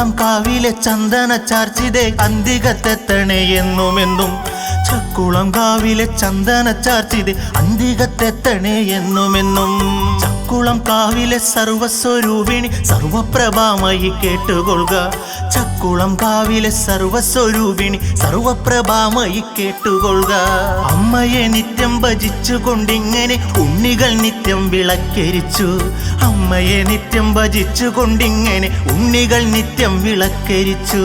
ചക്കുളം കാവിലെ ചന്ദന ചാർച്ചിതേ അന്തികത്തെത്തണേ എന്നുമെന്നും. ചക്കുളം കാവിലെ ചന്ദന ചാർച്ചിത് അന്തികത്തെത്തണേ എന്നുമെന്നും. ചക്കുളം കാവിലെ സർവസ്വരൂപിണി സർവപ്രഭാമായി കേട്ടുകൊള്ളുക. ചക്കുളം കാവിലെ സർവസ്വരൂപിണി സർവപ്രഭാമയി കേട്ടുകൊള്ളുക. അമ്മയെ നിത്യം ഭജിച്ചുകൊണ്ടിങ്ങനെ ഉണ്ണികൾ നിത്യം വിളക്കരിച്ചു. അമ്മയെ നിത്യം ഭജിച്ചുകൊണ്ടിങ്ങനെ ഉണ്ണികൾ നിത്യം വിളക്കരിച്ചു.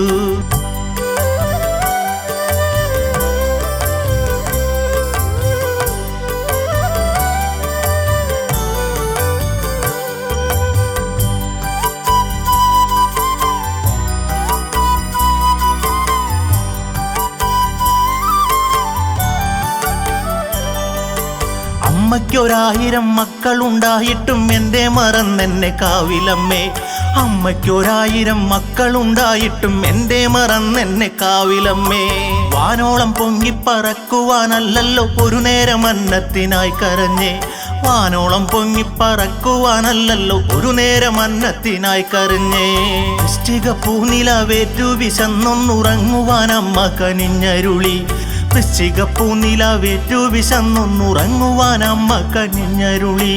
അമ്മയ്ക്കൊരായിരം മക്കളുണ്ടായിട്ടും എന്തേ മറന്നെന്നെ കാവിലമ്മേ. അമ്മയ്ക്കൊരായിരം മക്കളുണ്ടായിട്ടും എന്തേ മറന്നെന്നെ കാവിലമ്മേ. വാനോളം പൊങ്ങിപ്പറക്കുവാനല്ലല്ലോ ഒരു നേരം അന്നത്തിനായി കരഞ്ഞേ. വാനോളം പൊങ്ങിപ്പറക്കുവാനല്ലല്ലോ ഒരു നേരം അന്നത്തിനായി കരഞ്ഞേ. വൃശ്ചിക പൂനിലവേറ്റു വിശന്നൊന്നുറങ്ങുവാൻ അമ്മ കനിഞ്ഞരുളി. വൃശ്ചിക പൂനിലവേറ്റു വിശന്നൊന്നുറങ്ങുവാൻ അമ്മ കനിഞ്ഞരുളി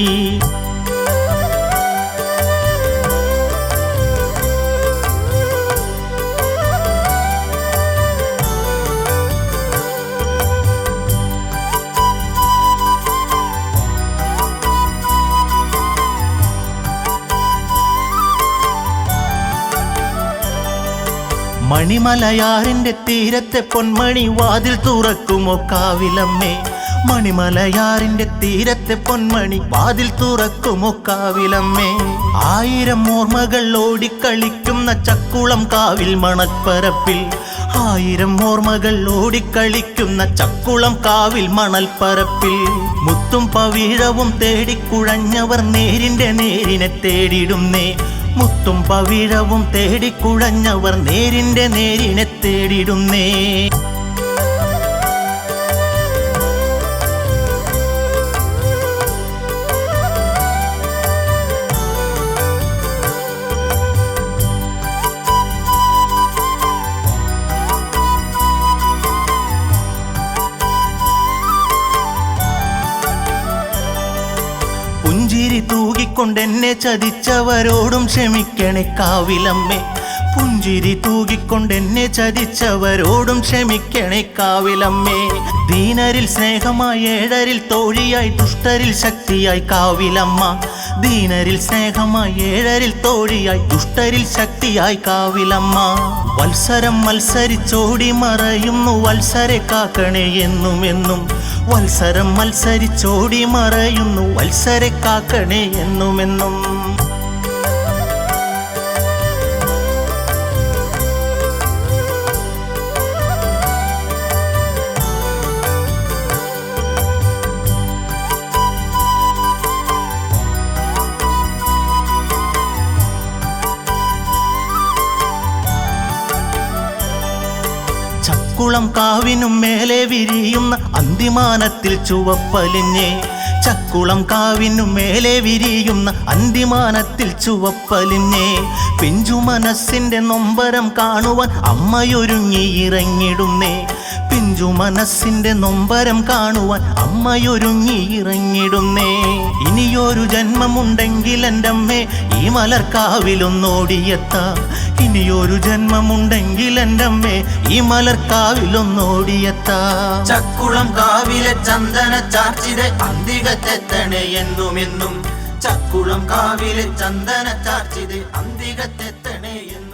മണിമലയാറിന്റെ തീരത്തെ പൊന്മണി വാതിൽ തുറക്കുമോ കാവിലമ്മേ? മണിമലയാറിന്റെ തീരത്തെ പൊന്മണി വാതിൽ തുറക്കുമോ കാവിലമ്മേ? ആയിരം ഓർമ്മകൾ ഓടിക്കളിക്കുന്ന ചക്കുളം കാവിൽ മണൽപ്പരപ്പിൽ. ആയിരം ഓർമ്മകൾ ഓടിക്കളിക്കുന്ന ചക്കുളം കാവിൽ മണൽപ്പരപ്പിൽ. മുത്തും പവിഴവും തേടിക്കുഴഞ്ഞവർ നേരിന്റെ നേരിനെ തേടിടുന്നേ. മുത്തും പവിഴവും തേടിക്കുഴഞ്ഞവർ നേരിന്റെ നേരിനെ തേടിടുന്നേ. തൂകിക്കൊണ്ടെന്നെ ചതിച്ചവരോടും ക്ഷമിക്കണേ കാവിലമ്മേ. പുഞ്ചിരി തൂകിക്കൊണ്ട് എന്നെ ചതിച്ചവരോടും ക്ഷമിക്കണേ കാവിലമ്മേ. ദീനരിൽ സ്നേഹമായി ഏഴരിൽ തോഴിയായി ദുഷ്ടരിൽ ശക്തിയായി കാവിലമ്മ. ദീനരിൽ സ്നേഹമായി ഏഴരിൽ തോഴിയായി ദുഷ്ടരിൽ ശക്തിയായി കാവിലമ്മ. വത്സരം മത്സരിച്ചോടി മറയുന്നു വത്സരെ കാക്കണേ എന്നും എന്നും വത്സരം മത്സരിച്ചോടി മറയുന്നു വത്സരെ കാക്കണേ എന്നുമെന്നും. ചക്കുളം കാവിനും മേലെ വിരിയുന്ന അന്തിമാനത്തിൽ ചുവപ്പലിഞ്ഞേ. ചക്കുളം കാവിനും മേലെ വിരിയുന്ന അന്തിമാനത്തിൽ ചുവപ്പലിഞ്ഞേ. പിഞ്ചു മനസ്സിന്റെ നൊമ്പരം കാണുവാൻ അമ്മയൊരുങ്ങി ഇറങ്ങിടുന്നേ. പിഞ്ചു മനസ്സിന്റെ നൊമ്പരം കാണുവാൻ അമ്മയൊരുങ്ങി ഇറങ്ങിടുന്നേ ഇനിയൊരു ജന്മമുണ്ടെങ്കിൽ എന്റെ അമ്മേ ഈ മലർക്കാവിലൊന്നോടിയെത്താം. ഇനിയൊരു ജന്മമുണ്ടെങ്കിൽ എന്റെ അമ്മേ ഈ മലർക്കാവിലൊന്നോടിയെത്താം. ചക്കുളം കാവിലെ ചന്ദന ചാർച്ചിതെ അന്തികത്തെത്തണേ എന്നും എന്നും ചക്കുളം കാവിലെ ചന്ദന ചാർച്ചിതെ അന്തികത്തെത്തണേ എന്നും.